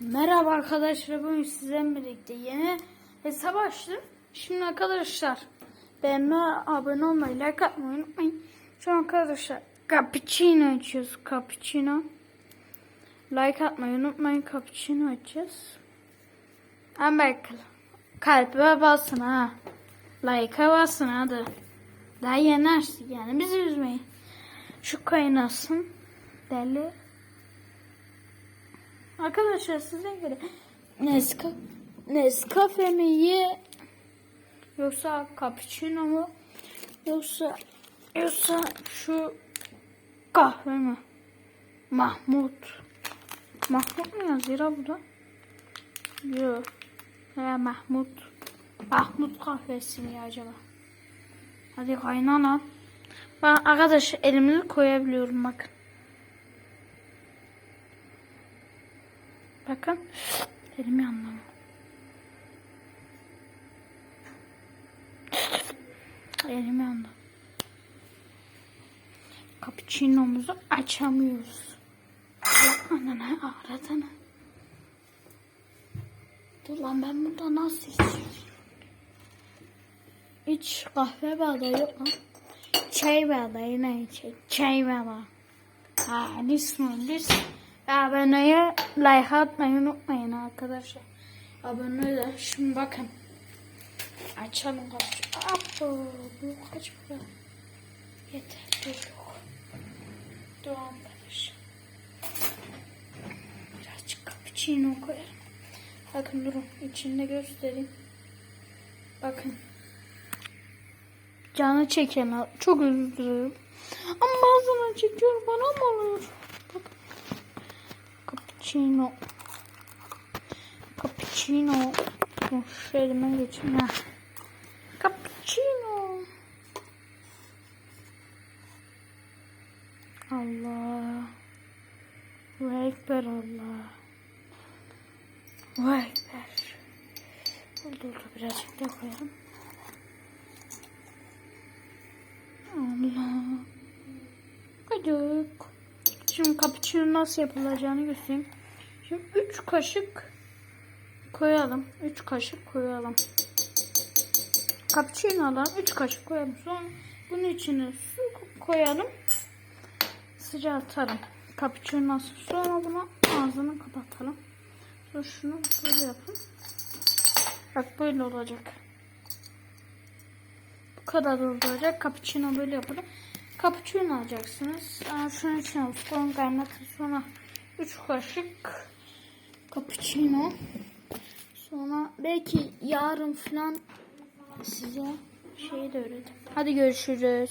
Merhaba arkadaşlar bugün sizlerle birlikte yeni hesap açtım. Şimdi arkadaşlar beğenme abone olmayı like atmayı unutmayın. Şu an arkadaşlar cappuccino açıyoruz cappuccino. Like atmayı unutmayın cappuccino açacağız. Ama kalbe basın ha. Like'a basın hadi. Daha yenersin yani bizi üzmeyin. Şu kaynasın. Deli. Arkadaşlar size göre Nesca Nescafe mi ye yoksa cappuccino mu yoksa yoksa şu kahve mi? Mahmut. Mahmut mu yazıyor burada? Yok. Ya Mahmut. Mahmut kahvesi mi acaba? Hadi kaynana. Ben arkadaş elimi koyabiliyorum bakın. Bakın. Elim yandı. ama. Elim yandı. Cappuccino'muzu açamıyoruz. Ya anana ağradana. Dur lan ben burada nasıl içiyorum? Hiç kahve bardağı yok lan. Çay bardağı ne içecek? Çay bardağı. Ha, lütfen lütfen. Aboneye like atmayı unutmayın arkadaşlar. Abone de şimdi bakın. Açalım kaç. Apo, bu kaç para? Yeter. Yok. Dur arkadaşlar. Birazcık cappuccino koyalım. Bakın durun. içinde göstereyim. Bakın. Canı çeken çok özür dilerim. Ama bazen çekiyor bana mı oluyor? Cappuccino. Cappuccino. Şu elime geçeyim ya. Cappuccino. Allah. Ve Ekber Allah. Ve Ekber. Dur dur birazcık da koyalım. Allah. Gıcık. Şimdi cappuccino nasıl yapılacağını göstereyim. Şimdi 3 kaşık koyalım. 3 kaşık koyalım. Cappuccino'dan 3 kaşık koyalım. Sonra bunun içine su koyalım. Sıcaltalım. Cappuccino sonra buna ağzını kapatalım. Sonra şunu böyle yapın. Bak böyle olacak. Bu kadar olacak. Cappuccino böyle yapılır. Cappuccino alacaksınız. Aa, şunun içine son kaynatın. Sonra 3 kaşık cappuccino. Sonra belki yarın falan size şey de öğreteyim. Hadi görüşürüz.